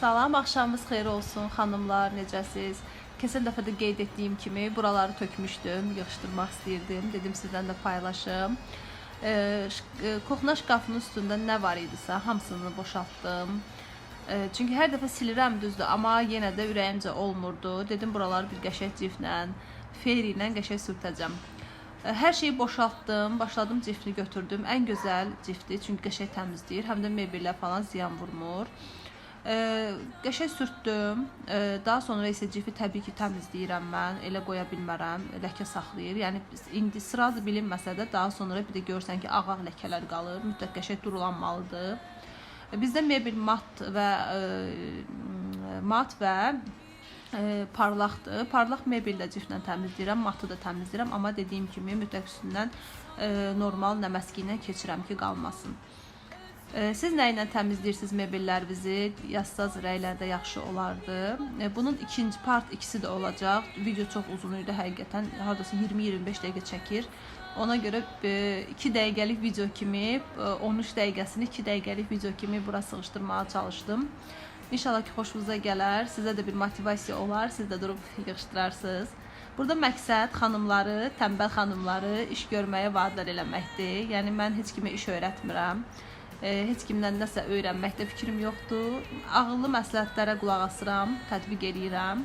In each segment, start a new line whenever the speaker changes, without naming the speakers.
Salam, axşamınız xeyir olsun xanımlar, necəsiz? Keçən dəfə də qeyd etdiyim kimi buraları tökmüşdüm, yığışdırmaq istirdim. Dedim sizdən də paylaşım. E, Kuxna şkafının üstündə nə var idisə, hamısını boşaltdım. Ee, Çünki hər dəfə silirəm düzdür, amma yenə də ürəyimcə olmurdu. Dedim buraları bir qəşəng ciflə, feri ilə qəşəng sürtəcəm. Ee, Hər şeyi boşaltdım, başladım cifli götürdüm. Ən gözəl cifti, çünki qəşəng təmizləyir, həm də mebellə falan ziyan vurmur. Ee, qəşəng sürtdüm. Ee, daha sonra isə cifi təbii ki təmizləyirəm mən. Elə qoya bilmərəm, ləkə saxlayır. Yəni indi sıradı bilinməsə də daha sonra bir də görsən ki, ağ ləkələr qalır. Mütləq qəşəng durulanmalıdır. Ee, Bizdə mebel mat və e, mat və e, parlaqdır. Parlaq mebellə ciflə təmizləyirəm, matı da təmizləyirəm, amma dediyim kimi mütləq üstündən e, normal nəməski ilə keçirəm ki, qalmasın. E, Siz nə ilə təmizləyirsiniz mebellərinizi? Yazsaz rəylərdə yaxşı olardı. E, Bunun ikinci part ikisi də olacaq. Video çox uzun idi həqiqətən. Hardasa 20-25 dəqiqə çəkir. Ona görə 2 dəqiqəlik video kimi, e, 13 dəqiqəsini 2 dəqiqəlik video kimi bura sığışdırmağa çalışdım. İnşallah ki, xoşunuza gələr. Sizə də bir motivasiya olar. Siz də durub yığışdırarsınız. Burada məqsəd xanımları, tənbəl xanımları iş görməyə vadar eləməkdir. Yəni mən heç kimə iş öyrətmirəm. E, heç kimdən nəsə öyrənməkdə fikrim yoxdur. Ağıllı məsləhətlərə qulaq asıram, tətbiq eləyirəm.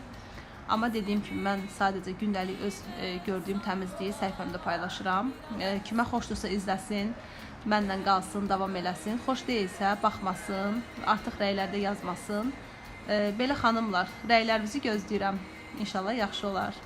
Amma dediyim kimi mən sadəcə gündəlik öz e, gördüyüm təmizliyi səhifəmdə paylaşıram. E, kimə xoşdursa izləsin, mənlə qalsın, davam eləsin. Xoş deyilsə baxmasın, artıq rəylərdə yazmasın. E, belə xanımlar, rəylərinizi gözləyirəm. İnşallah yaxşı olar.